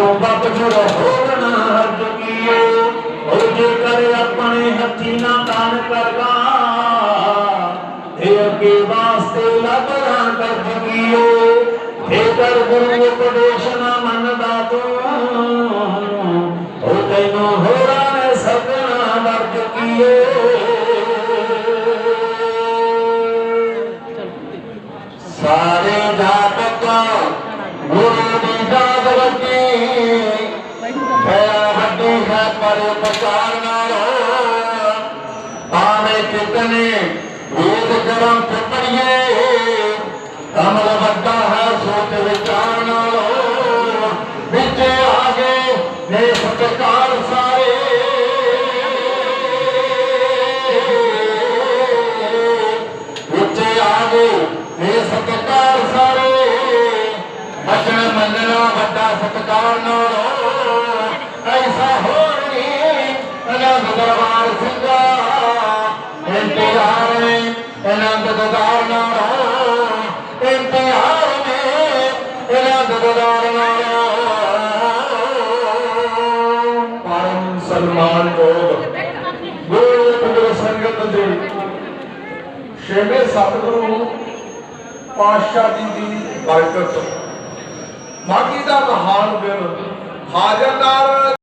ਜਦੋਂ ਬੱਪ ਜੁੜ ਹੱਥ ਕੀਏ ਉਹ ਜੇ ਕਰ ਆਪਣੇ ਹੱਥੀ ਨਾ ਦਾਨ ਕਰਗਾ ਇਹ ਅੱਗੇ ਵਾਸਤੇ ਲੱਭਣਾ ਕਰ ਕੀਏ ਇਹ ਕਰ ਗੁਰੂ ਉਪਦੇਸ਼ ਨਾ ਮੰਨਦਾ ਤੂੰ, ਉਹ ਤੈਨੂੰ ਹੋਰਾਂ ਨੇ ਸਭਨਾ ਵਰਤ ਕੀਏ ਸਾਰੇ ਜਾਤਕ ਗੁਰੂ ਦੀ ਦਾਤ ਹੈ ਪਰ ਉਪਕਾਰ ਨਾਲ ਆਵੇਂ ਕਿਤਨੇ ਵੇਦ ਗ੍ਰੰਥ ਪੜੀਏ ਅਮਲ ਵੱਡਾ ਹੈ, ਸੋਚ ਵਿਚਾਰ ਨਾਲ ਵਿੱਚ ਆ ਗਏ ਨੇ ਸਤਕਾਰ ਸਾਰੇ। ਉੱਚੇ ਆ ਗਏ ਇਹ ਸਤਕਾਰ ਸਾਰੇ। ਬਚਨ ਮੰਨਣਾ ਵੱਡਾ ਸਤਕਾਰ ਨਾਲ ਇੰਤਜ਼ਾਰ ਨੇ ਅਨੰਦ ਦਰਬਾਰ ਨਾਲ ਇੰਤਜ਼ਾਰ ਨੇ ਅਨੰਦ ਦਰਬਾਰ ਨਾਲ ਪਰਮ ਸਨਮਾਨ ਯੋਗ ਗੁਰੂ ਗੁਰੂ ਸੰਗਤ ਦੇ ਛੇਵੇਂ ਸਤਿਗੁਰੂ ਪਾਤਸ਼ਾਹ ਜੀ ਦੀ ਬਰਕਤ ਮਾਗੀ ਦਾ ਮਹਾਨ ਦਿਨ ਹਾਜ਼ਰਦਾਰ